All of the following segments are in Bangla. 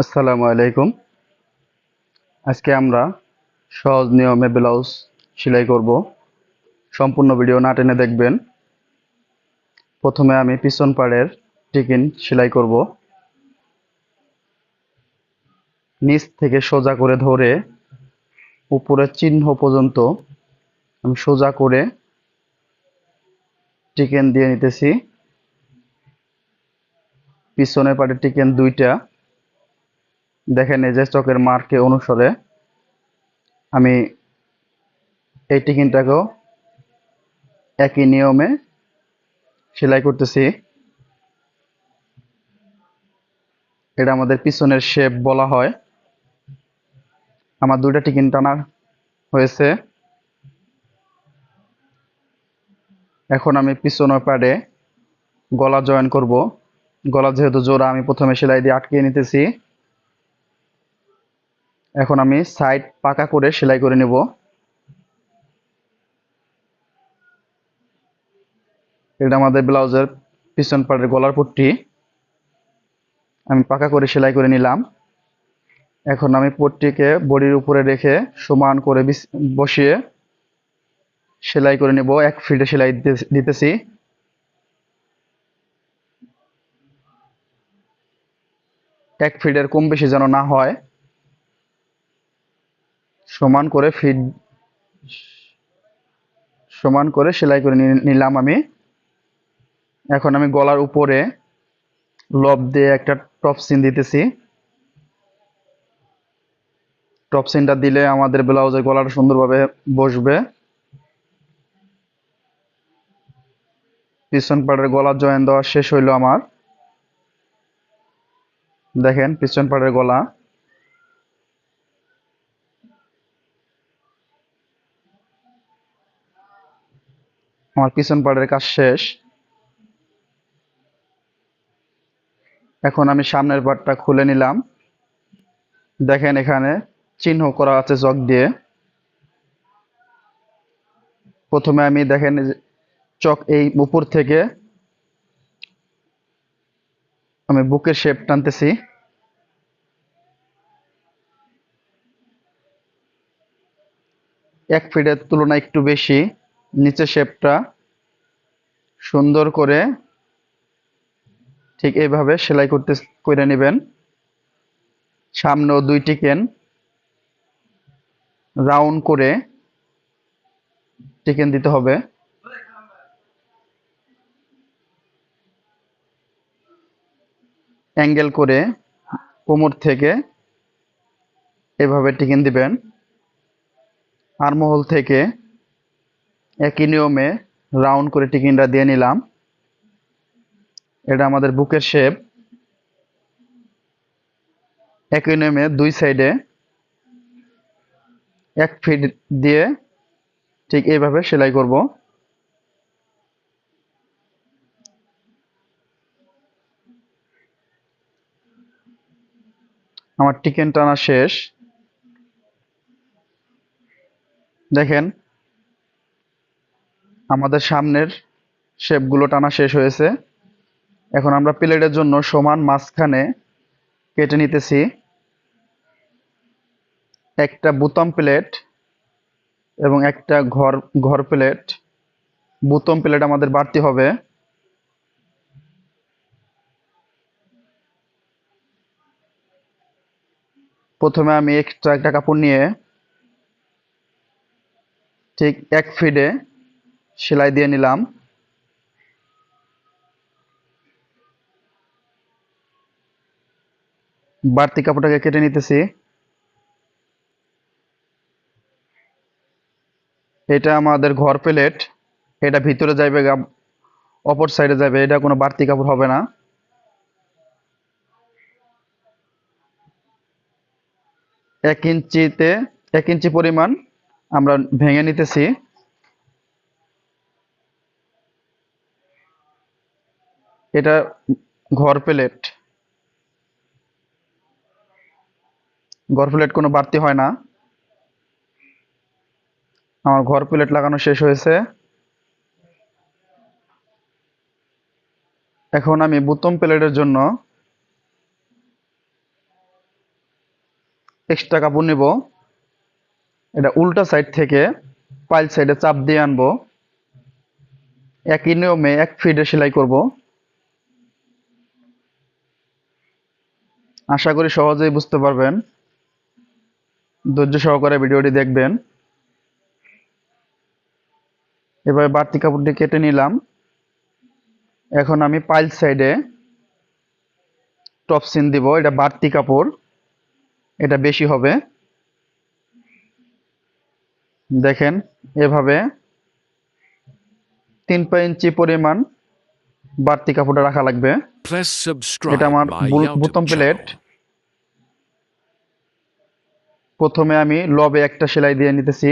আসসালামু আলাইকুম। আজকে আমরা সহজ নিয়মে ব্লাউজ সেলাই করব। সম্পূর্ণ ভিডিও না টেনে দেখবেন। প্রথমে আমি পিছন পাড়ের টিকিন সেলাই করব। নিচ থেকে সোজা করে ধরে উপরের চিহ্ন পর্যন্ত আমি সোজা করে টিকেন দিয়ে নিতেছি। পিছনের পাড়ের টিকেন দুইটা দেখেন এই যে চকের মার্কে অনুসারে আমি এই টিকিনটাকেও একই নিয়মে সেলাই করতেছি। এটা আমাদের পিছনের শেপ বলা হয়। আমার দুইটা টিকিন টানা হয়েছে। এখন আমি পিছনের পাড়ে গলা জয়েন করব। গলা যেহেতু জোড়া, আমি প্রথমে সেলাই দিয়ে আটকিয়ে নিতেছি। এখন আমি সাইড পাকা করে সেলাই করে নেব। এটা আমাদের ব্লাউজের পিছন পাড়ের গলার পট্টি। আমি পাকা করে সেলাই করে নিলাম। এখন আমি পট্টিকে বডির উপরে রেখে সমান করে বসিয়ে সেলাই করে নেব। এক ফিটে সেলাই দিতেছি। এক ফিটের কম বেশি যেন না হয়। সমান করে ফিট সমান করে সেলাই করে নিলাম আমি। এখন আমি গলার উপরে লব দিয়ে একটা টপ সিন দিতেছি। টপ সিনটা দিলে আমাদের ব্লাউজের গলাটা সুন্দরভাবে বসবে। পিছন পাড়ের গলার জয়েন দেওয়া শেষ হইল আমার। দেখেন, পিছন পাড়ের গলা। আমার পিছন পাড়ের কাজ শেষ। এখন আমি সামনের পাটটা খুলে নিলাম। দেখেন এখানে চিহ্ন করা আছে চক দিয়ে। প্রথমে আমি দেখেন চক এই উপর থেকে আমি বুকের শেপ টানতেছি। এক ফিটের তুলনায় একটু বেশি। নিচে শেপটা সুন্দর করে ঠিক এইভাবে সেলাই করতে, করে নেবেন। সামনেও দুই টিকেন রাউন্ড করে টিকেন দিতে হবে। অ্যাঙ্গেল করে কোমর থেকে এভাবে টিকেন দিবেন। আরমহল থেকে একই নিয়মে রাউন্ড করে টিকিনটা দিয়ে নিলাম। এটা আমাদের বুকের শেপ একই নিয়মে দুই সাইডে এক ফিট দিয়ে ঠিক এইভাবে সেলাই করব। আমার টিকেন টানা শেষ। দেখেন আমাদের সামনের শেপগুলো টানা শেষ হয়েছে। এখন আমরা প্লেটের জন্য সমান মাঝখানে কেটে নিতেছি। একটা বুতম প্লেট এবং একটা ঘর ঘর প্লেট। বুতম প্লেট আমাদের বাড়তি হবে। প্রথমে আমি এক্সট্রা একটা কাপড় নিয়ে ঠিক এক ফিডে সেলাই দিয়ে নিলাম। বাড়তি কাপড়টাকে কেটে নিতেছি। এটা আমাদের ঘর প্লেট। এটা ভিতরে যাবে অপর সাইডে যাবে এটা কোনো বাড়তি কাপড় হবে না। এক ইঞ্চিতে, এক ইঞ্চি পরিমাণ আমরা ভেঙে নিতেছি। এটা ঘর প্লেট। ঘর প্লেট কোনো বাড়তি হয় না। আমার ঘর প্লেট লাগানো শেষ হয়েছে। এখন আমি বুতম প্লেটের জন্য এক্সট্রা কাপড় নিব। এটা উল্টা সাইড থেকে পাইল সাইডে চাপ দিয়ে আনব। একই নিয়মে এক ফিটে সেলাই করব। আশা করি সহজেই বুঝতে পারবেন। ধৈর্য সহকারে ভিডিওটি দেখবেন। এভাবে বাড়তি কাপড়টি কেটে নিলাম। এখন আমি পাইল সাইডে টপ সিন দিব। এটা বাড়তি কাপড়। এটা বেশি হবে। দেখেন, এভাবে তিন ইঞ্চি পরিমাণ বাড়তি কাপড়টা রাখা লাগবে। এটা আমার বোতাম প্লেট প্রথমে আমি লবে একটা সেলাই দিয়ে নিতেছি।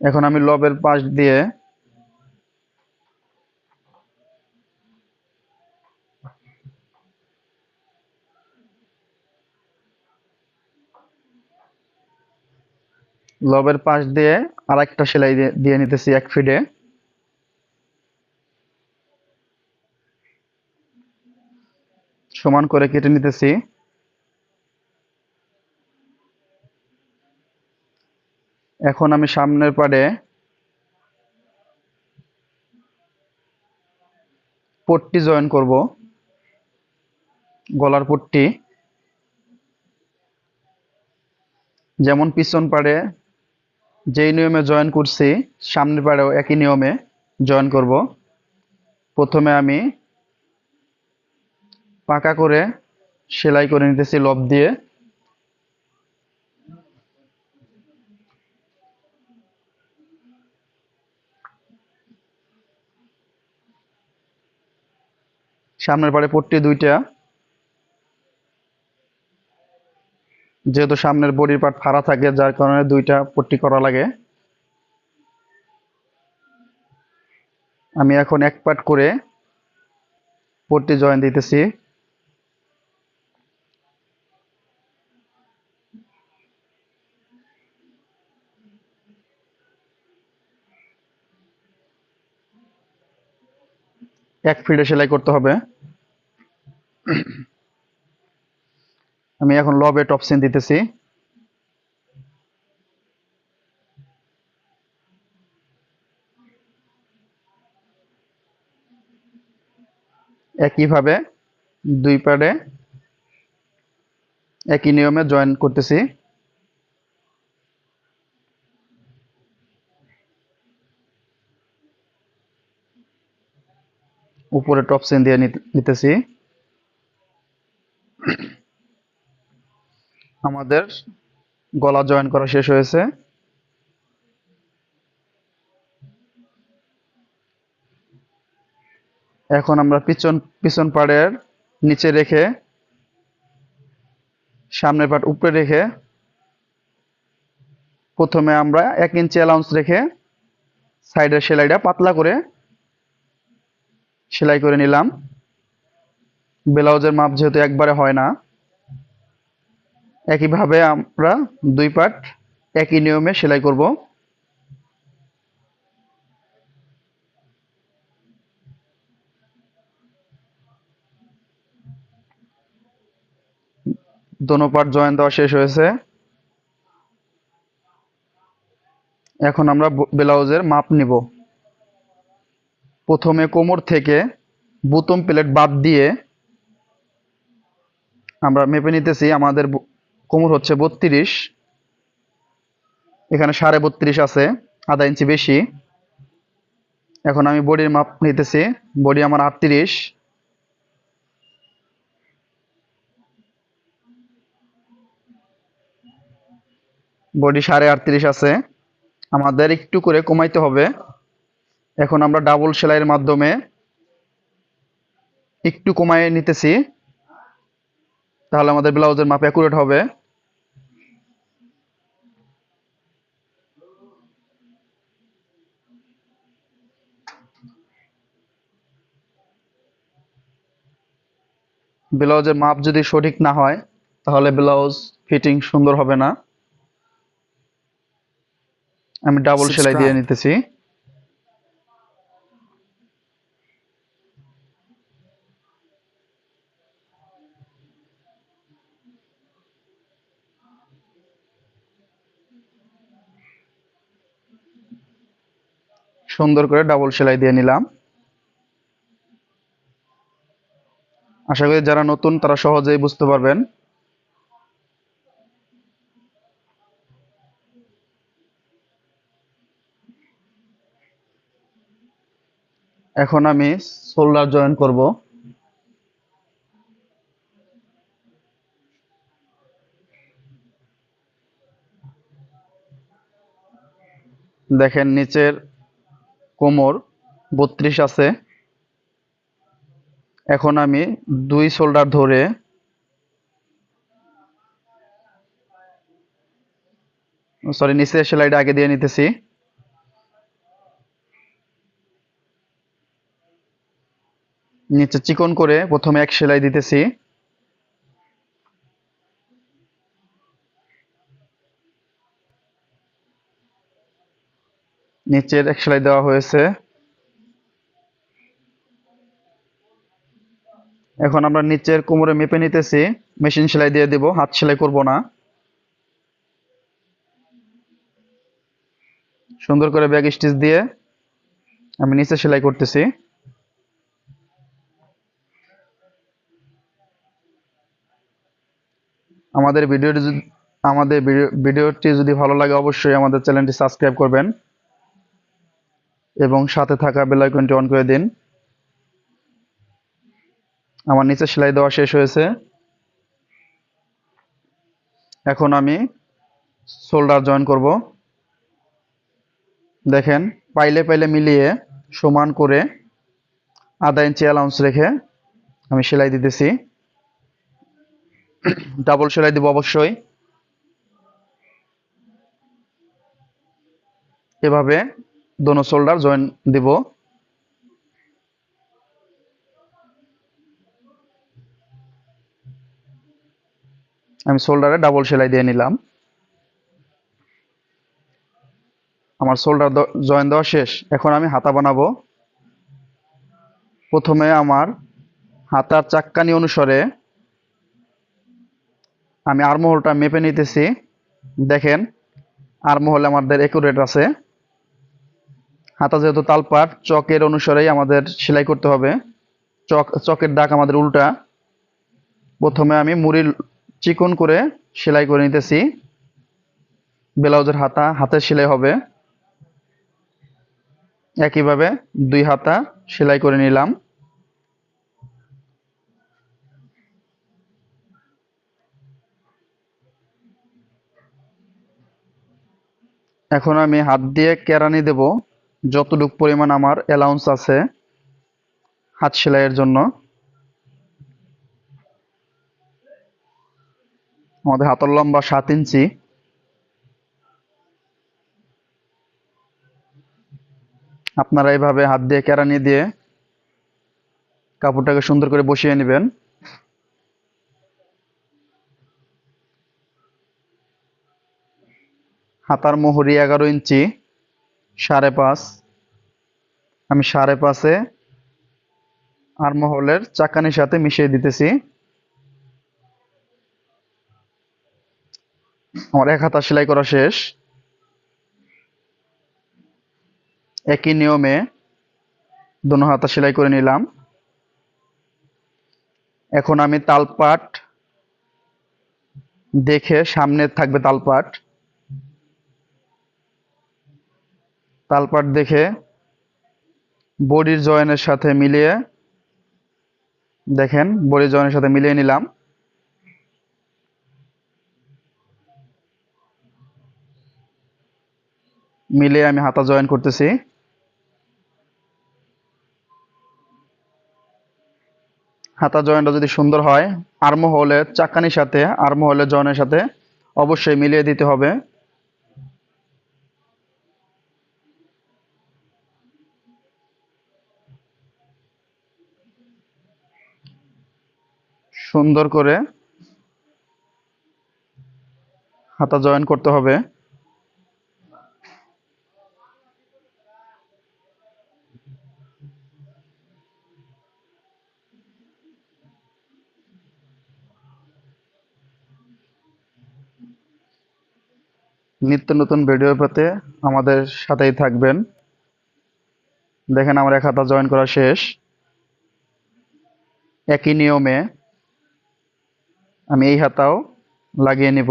এখন আমি লবের পাশ দিয়ে লবের পাশ দিয়ে আর একটা সেলাই দিয়ে- নিতেছি এক ফিডে সমান করে কেটে নিতেছি। এখন আমি সামনের পাড়ে পট্টি জয়েন করব। গলার পট্টি। যেমন পিছন পাড়ে যেই নিয়মে জয়েন করছি, সামনের পাড়েও একই নিয়মে জয়েন করব। প্রথমে আমি পাকা করে সেলাই করে নিতেছি লব দিয়ে। সামনের পাড়ে পট্টি দুইটা যেহেতু সামনের বডির পার্ট ফাড়া থাকে, যার কারণে দুইটা পট্টি করা লাগে। আমি এখন এক পার্ট করে পট্টি জয়েন দিতেছি। এক ফিটে সেলাই করতে হবে। আমি এখন লবে টপ সিন দিতেছি। একইভাবে দুই পাড়ে একই নিয়মে জয়েন করতেছি। উপরে টপ সিন দিয়ে নিতেছি। আমাদের গলা জয়েন করা শেষ হয়েছে। এখন আমরা পিছন পিছন পাড়ের নিচে রেখে, সামনের পাট উপরে রেখে, প্রথমে আমরা এক ইঞ্চি অ্যালাউন্স রেখে সাইডের সেলাইটা পাতলা করে সেলাই করে নিলাম। ব্লাউজের মাপ যেহেতু একবারে হয় না একইভাবে আমরা দুই পার্ট একই নিয়মে সেলাই করব। দোনো পার্ট জয়েন দেওয়া শেষ হয়েছে। এখন আমরা ব্লাউজের মাপ নিব। প্রথমে কোমর থেকে বুতম প্লেট বাদ দিয়ে আমরা মেপে নিতেছি আমাদের কোমর হচ্ছে বত্রিশ। এখানে সাড়ে বত্রিশ আছে, আধা ইঞ্চি বেশি। এখন আমি বডির মাপ নিতেছি, বডি আমার আটত্রিশ। বডি সাড়ে আটত্রিশ আছে, আমাদের একটু করে কমাইতে হবে। এখন আমরা ডাবল সেলাইয়ের মাধ্যমে একটু কমায় নিতেছি। তাহলে আমাদের ব্লাউজের মাপ অ্যাকুরেট হবে। ব্লাউজের মাপ যদি সঠিক না হয় তাহলে ব্লাউজ ফিটিং সুন্দর হবে না। আমি ডাবল সেলাই দিয়ে নিতেছি। সুন্দর করে ডাবল সেলাই দিয়ে নিলাম। আশা করি যারা নতুন, তারা সহজেই বুঝতে পারবেন। এখন আমি শোল্ডার জয়েন করব। দেখেন নিচের কোমর বত্রিশ আছে। এখন আমি দুই শোল্ডার ধরে সরি নিচের সেলাইটা আগে দিয়ে নিতেছি। নিচে চিকন করে প্রথমে এক সেলাই দিতেছি। নিচের এক সেলাই দেওয়া হয়েছে। এখন আমরা নিচের কোমরে মেপে নিতেছি, মেশিন সেলাই দিয়ে দিব, হাত সেলাই করব না। সুন্দর করে ব্যাগ স্টিচ দিয়ে আমি নিচে সেলাই করতেছি। আমাদের ভিডিওটি আমাদের ভিডিওটি যদি ভালো লাগে অবশ্যই আমাদের চ্যানেলটি সাবস্ক্রাইব করবেন। এবং সাথে থাকা বেল আইকনটি অন করে দিন। আমার নিচে সেলাই দেওয়া শেষ হয়েছে। এখন আমি শোল্ডার জয়েন করব। দেখেন, পাইলে পাইলে মিলিয়ে সমান করে আধা ইঞ্চি অ্যালাউন্স রেখে আমি সেলাই দিতেছি। ডাবল সেলাই দিব অবশ্যই। এভাবে দোনো শোল্ডার জয়েন দিব। আমি শোল্ডারে ডাবল সেলাই দিয়ে নিলাম। আমার শোল্ডার জয়েন দেওয়া শেষ। এখন আমি হাতা বানাবো। প্রথমে আমার হাতার চাক্কানি অনুসারে আমি আরমহলটা মেপে নিতেছি। দেখেন আরমহল আমাদের একুরেট আছে। হাতা যেহেতু তালপাট, চকের অনুসারেই আমাদের সেলাই করতে হবে। চক, চকের দাগ আমাদের উল্টা। প্রথমে আমি মুড়ি চিকন করে সেলাই করে নিতেছি। ব্লাউজের হাতা হাতে সেলাই হবে। একইভাবে দুই হাতা সেলাই করে নিলাম। এখন আমি হাত দিয়ে কেরানি দেব। যতটুক পরিমাণ আমার অ্যালাউন্স আছে হাত সেলাইয়ের জন্য, আমাদের হাতের লম্বা সাত ইঞ্চি, আপনারা এইভাবে হাত দিয়ে কেরানি দিয়ে কাপড়টাকে সুন্দর করে বসিয়ে নেবেন। হাতার মোহরি এগারো ইঞ্চি সাড়ে পাঁচ। আমি সাড়ে পাঁচে আর মহলের চাকানির সাথে মিশিয়ে দিতেছি। আমার এক হাতা সেলাই করা শেষ। একই নিয়মে দোনো হাতা সেলাই করে নিলাম। এখন আমি তালপাট দেখে সামনে থাকবে তালপাট। তালপাট দেখে বডির জয়েনের সাথে মিলিয়ে দেখেন, বডির জয়েনের সাথে মিলিয়ে নিলাম। মিলিয়ে আমি হাতা জয়েন করতেছি। হাতা জয়েনটা যদি সুন্দর হয়, আর্ম হলে চাকানির সাথে, আর্ম হলে জয়েনের সাথে অবশ্যই মিলিয়ে দিতে হবে। সুন্দর করে হাতা জয়েন করতে হবে। নিত্য নতুন ভিডিও পেতে আমাদের সাথেই থাকবেন। দেখেন আমার এক হাতা জয়েন করা শেষ। একই নিয়মে আমি এই হাতাও লাগিয়ে নিব।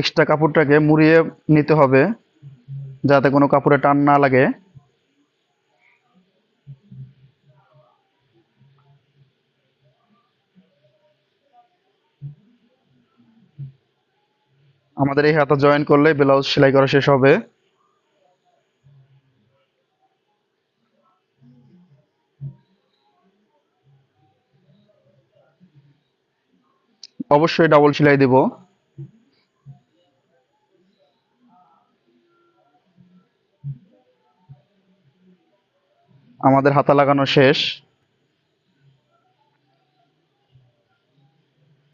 এক্সট্রা কাপড়টাকে মুড়িয়ে নিতে হবে, যাতে কোনো কাপড়ে টান না লাগে। আমাদের এই হাতা জয়েন করলে ব্লাউজ সেলাই করা শেষ হবে। অবশ্যই ডাবল সেলাই দেব। আমাদের হাতা লাগানো শেষ।